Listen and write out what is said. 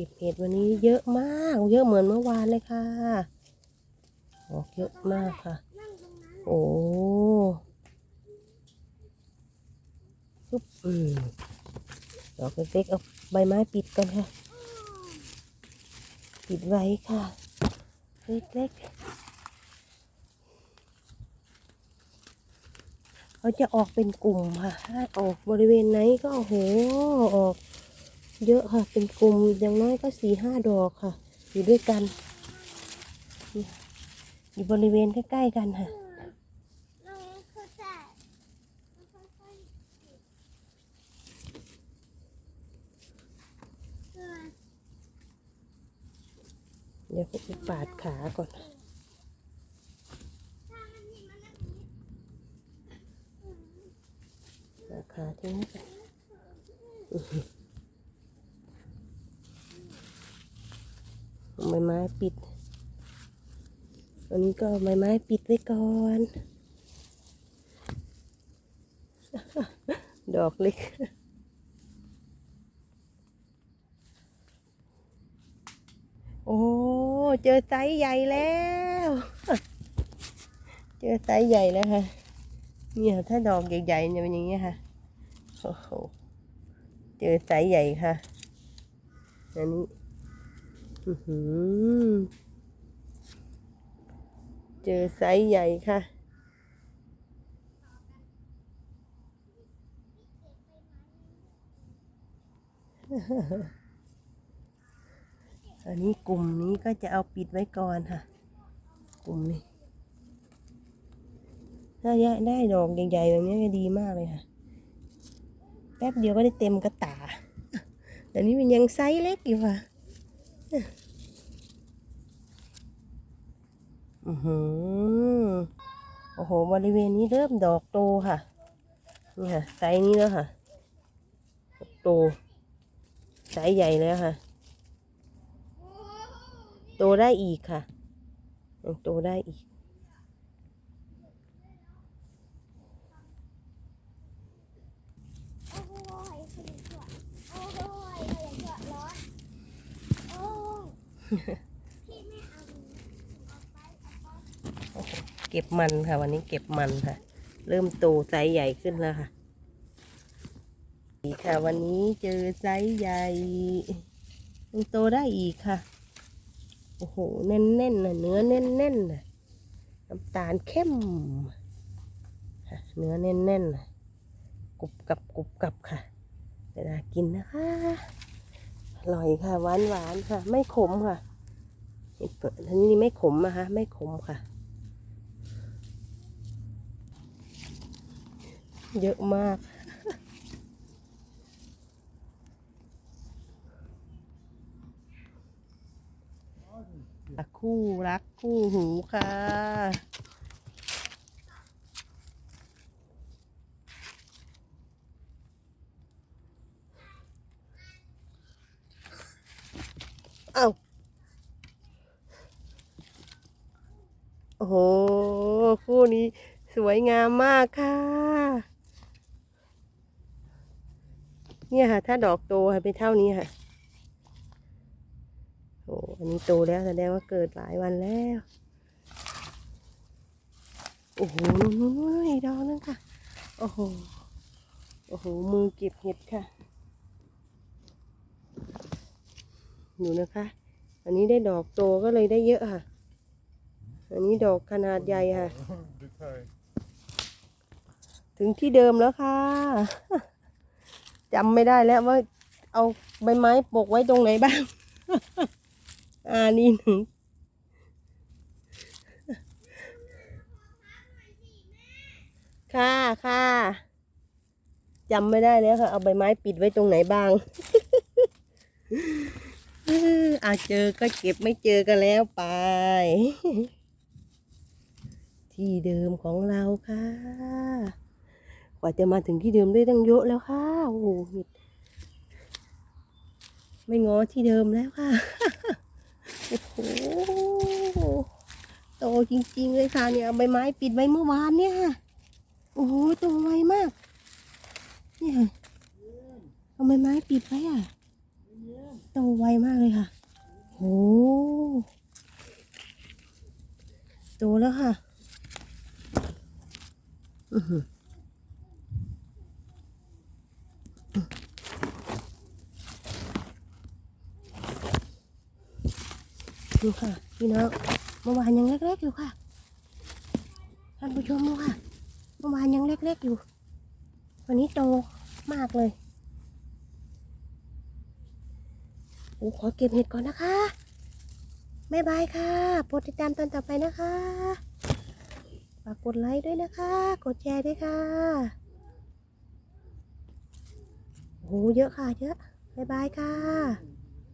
ก็บเห็ดวันนี้เยอะมาก เยอะเหมือนเมื่อวานเลยค่ะออกเยอะมากค่ะ โอ้ปุ๊บอืมดอกเล็กๆเอาใบไม้ปิดกันค่ะ ปิดไว้ค่ะ เล็กๆเขาจะออกเป็นกลุ่มค่ะ ถ้าออกบริเวณไหนก็โอ้โห ออก เยอะค่ะ เป็นกลุ่มอย่างน้อยก็สี่ห้าดอกค่ะ อยู่ด้วยกัน อยู่บริเวณใกล้ๆกันค่ะเดี๋ยวผมไปปาดขาก่อนปาดขาทิ้งไว้ก่อนอื้อหือเอา ใบไม้ปิดอันนี้ก็ใบไม้ปิดไว้ก่อน ดอกเล็กโอ้ เจอไซส์ใหญ่แล้ว เจอไซส์ใหญ่แล้วค่ะ เนี่ยถ้าดอกใหญ่ๆจะเป็นอย่างนี้ค่ะ โอ้โห เจอไซส์ใหญ่ค่ะอันนี้ เจอไซส์ใหญ่ค่ะอันนี้กลุ่มนี้ก็จะเอาปิดไว้ก่อนค่ะ กลุ่มนี้ ถ้าได้ดอกใหญ่ๆแบบนี้ก็ดีมากเลยค่ะ แป๊บเดียวก็ได้เต็มกระตาแต่นี้มันยังไซส์เล็กอยู่ค่ะ อือหือโอ้โห บริเวณนี้เริ่มดอกโตค่ะ นี่ค่ะ ไซส์นี้แล้วค่ะ โต ไซส์ใหญ่แล้วค่ะ โตได้อีกค่ะ โตได้อีก เก็บมันค่ะ วันนี้เก็บมันค่ะ เริ่มโตไซส์ใหญ่ขึ้นแล้วค่ะค่ะ วันนี้เจอไซส์ใหญ่ยังโตได้อีกค่ะ โอ้โหแน่นๆน่ะเนื้อแน่นๆน่ะน้ำตาลเข้มเนื้อแน่นๆน่ะกรุบกับกรุบกับค่ะเวลากินนะคะ อร่อยค่ะหวานหวานค่ะ ไม่ขมค่ะเห็ดเปิดอันนี้ไม่ขมนะคะไม่ขมค่ะ เยอะมากคู่รักคู่หูค่ะ อาโอ้โห คู่นี้สวยงามมากค่ะ เนี่ยค่ะ ถ้าดอกโตค่ะเป็นเท่านี้ค่ะ โอ้อันนี้โตแล้วแสดงว่าเกิดหลายวันแล้ว โอ้โหนู่นนู่นนู่นอีกดอกนึงค่ะ โอ้โห โอ้โห มือเก็บเห็ดค่ะ ดูนะคะ อันนี้ได้ดอกโตก็เลยได้เยอะค่ะ อันนี้ดอกขนาดใหญ่ค่ะ ถึงที่เดิมแล้วค่ะจำไม่ได้แล้วว่า เอาใบไม้ปกไว้ตรงไหนบ้าง อ่านี่หนึ่งค่ะค่ะจำไม่ได้แล้วค่ะ เอาใบไม้ปิดไว้ตรงไหนบ้าง อาเจอก็เก็บไม่เจอกันแล้วไป ที่เดิมของเราค่ะ กว่าจะมาถึงที่เดิมได้ตั้งเยอะแล้วค่ะ โอ้โหไม่ง้อที่เดิมแล้วค่ะ โอ้โห โตจริงๆเลยค่ะเนี่ยใบไม้ปิดไว้เมื่อวานเนี่ย โอ้โห โตไวมาก เนี่ยเอาใบไม้ปิดไว้อะโตไวมากเลยค่ะ โอ้โตแล้วค่ะอือหือดูค่ะพี่น้องเมื่อวานยังเล็กๆอยู่ค่ะท่านผู้ชมดูค่ะเมื่อวานยังเล็กๆอยู่ วันนี้โตมากเลย โอ้ขอเก็บเห็ดก่อนนะคะบ๊ายบายค่ะโปรดติดตามตอนต่อไปนะคะ ฝากกดไลค์ด้วยนะคะ กดแชร์ด้วยค่ะ โอ้โหเยอะค่ะเยอะบ๊ายบายค่ะ